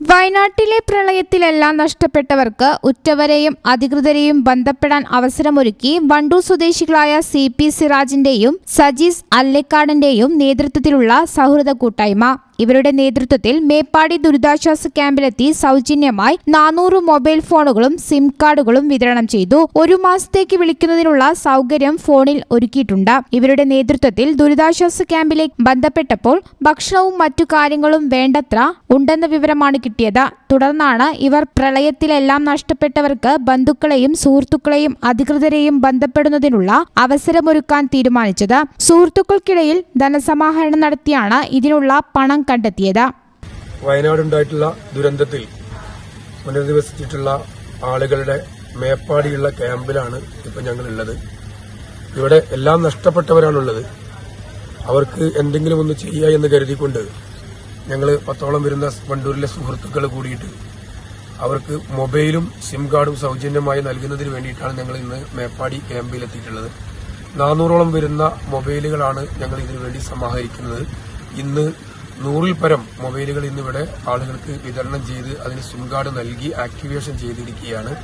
വയനാട്ടിലെ പ്രളയത്തിലെല്ലാം നഷ്ടപ്പെട്ടവർക്ക് ഉറ്റവരെയും അധികൃതരെയും ബന്ധപ്പെടാൻ അവസരമൊരുക്കി വണ്ടൂർ സ്വദേശികളായ സി പി സിറാജിന്റെയും സജീസ് അല്ലേക്കാടന്റെയും നേതൃത്വത്തിലുള്ള സൗഹൃദ കൂട്ടായ്മ. ഇവരുടെ നേതൃത്വത്തിൽ മേപ്പാടി ദുരിതാശ്വാസ ക്യാമ്പിലെത്തി സൗജന്യമായി നാനൂറ് മൊബൈൽ ഫോണുകളും സിം കാർഡുകളും വിതരണം ചെയ്തു. ഒരു മാസത്തേക്ക് വിളിക്കുന്നതിനുള്ള സൗകര്യം ഫോണിൽ ഒരുക്കിയിട്ടുണ്ട്. ഇവരുടെ നേതൃത്വത്തിൽ ദുരിതാശ്വാസ ക്യാമ്പിലേക്ക് ബന്ധപ്പെട്ടപ്പോൾ ഭക്ഷണവും മറ്റു കാര്യങ്ങളും വേണ്ടത്ര ഉണ്ടെന്ന വിവരമാണ് കിട്ടിയത്. തുടർന്നാണ് ഇവർ പ്രളയത്തിലെല്ലാം നഷ്ടപ്പെട്ടവർക്ക് ബന്ധുക്കളെയും സുഹൃത്തുക്കളെയും അധികൃതരെയും ബന്ധപ്പെടുന്നതിനുള്ള അവസരമൊരുക്കാൻ തീരുമാനിച്ചത്. സുഹൃത്തുക്കൾക്കിടയിൽ ധനസമാഹരണം നടത്തിയാണ് ഇതിനുള്ള പണം കണ്ടെത്തിയത്. വയനാടുണ്ടായിട്ടുള്ള ദുരന്തത്തിൽ പുനരധിവസിച്ചിട്ടുള്ള ആളുകളുടെ മേപ്പാടിയുള്ള ക്യാമ്പിലാണ് ഇപ്പം ഞങ്ങളുള്ളത്. ഇവിടെ എല്ലാം നഷ്ടപ്പെട്ടവരാണുള്ളത്. അവർക്ക് എന്തെങ്കിലും ഒന്ന് ചെയ്യുക എന്ന് കരുതിക്കൊണ്ട് ഞങ്ങൾ പത്തോളം വരുന്ന വണ്ടൂരിലെ സുഹൃത്തുക്കൾ കൂടിയിട്ട് അവർക്ക് മൊബൈലും സിം കാർഡും സൗജന്യമായി നൽകുന്നതിന് വേണ്ടിയിട്ടാണ് ഞങ്ങൾ ഇന്ന് മേപ്പാടി ക്യാമ്പിലെത്തിയിട്ടുള്ളത്. നാനൂറോളം വരുന്ന മൊബൈലുകളാണ് ഞങ്ങൾ ഇതിനു വേണ്ടി സമാഹരിക്കുന്നത്. ഇന്ന് നൂറിൽ പരം മൊബൈലുകൾ ഇന്നിവിടെ ആളുകൾക്ക് വിതരണം ചെയ്ത് അതിന് സിം കാർഡ് നൽകി ആക്ടിവേഷൻ ചെയ്തിരിക്കുകയാണ്.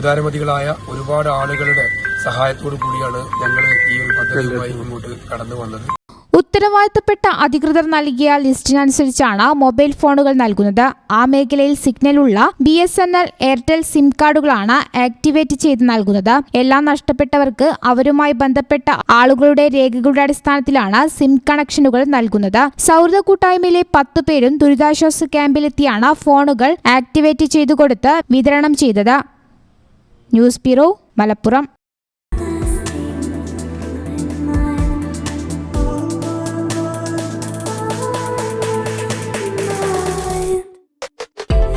ഉദാരമതികളായ ഒരുപാട് ആളുകളുടെ സഹായത്തോടു കൂടിയാണ് ഞങ്ങൾ ഈ ഒരു പദ്ധതിയുമായി മുന്നോട്ട് കടന്നു വന്നത്. ഉത്തരവാദിത്തപ്പെട്ട അധികൃതർ നൽകിയ ലിസ്റ്റിനനുസരിച്ചാണ് മൊബൈൽ ഫോണുകൾ നൽകുന്നത്. ആ മേഖലയിൽ സിഗ്നലുള്ള B S N L Airtel SIM കാർഡുകളാണ് activate ചെയ്ത് നൽകുന്നത്. എല്ലാം നഷ്ടപ്പെട്ടവർക്ക് അവരുമായി ബന്ധപ്പെട്ട ആളുകളുടെ രേഖകളുടെ അടിസ്ഥാനത്തിലാണ് സിം കണക്ഷനുകൾ നൽകുന്നത്. സൗഹൃദ കൂട്ടായ്മയിലെ പത്ത് പേരും ദുരിതാശ്വാസ ക്യാമ്പിലെത്തിയാണ് ഫോണുകൾ ആക്ടിവേറ്റ് ചെയ്തു കൊടുത്ത് വിതരണം ചെയ്തത്. News bureau Malappuram.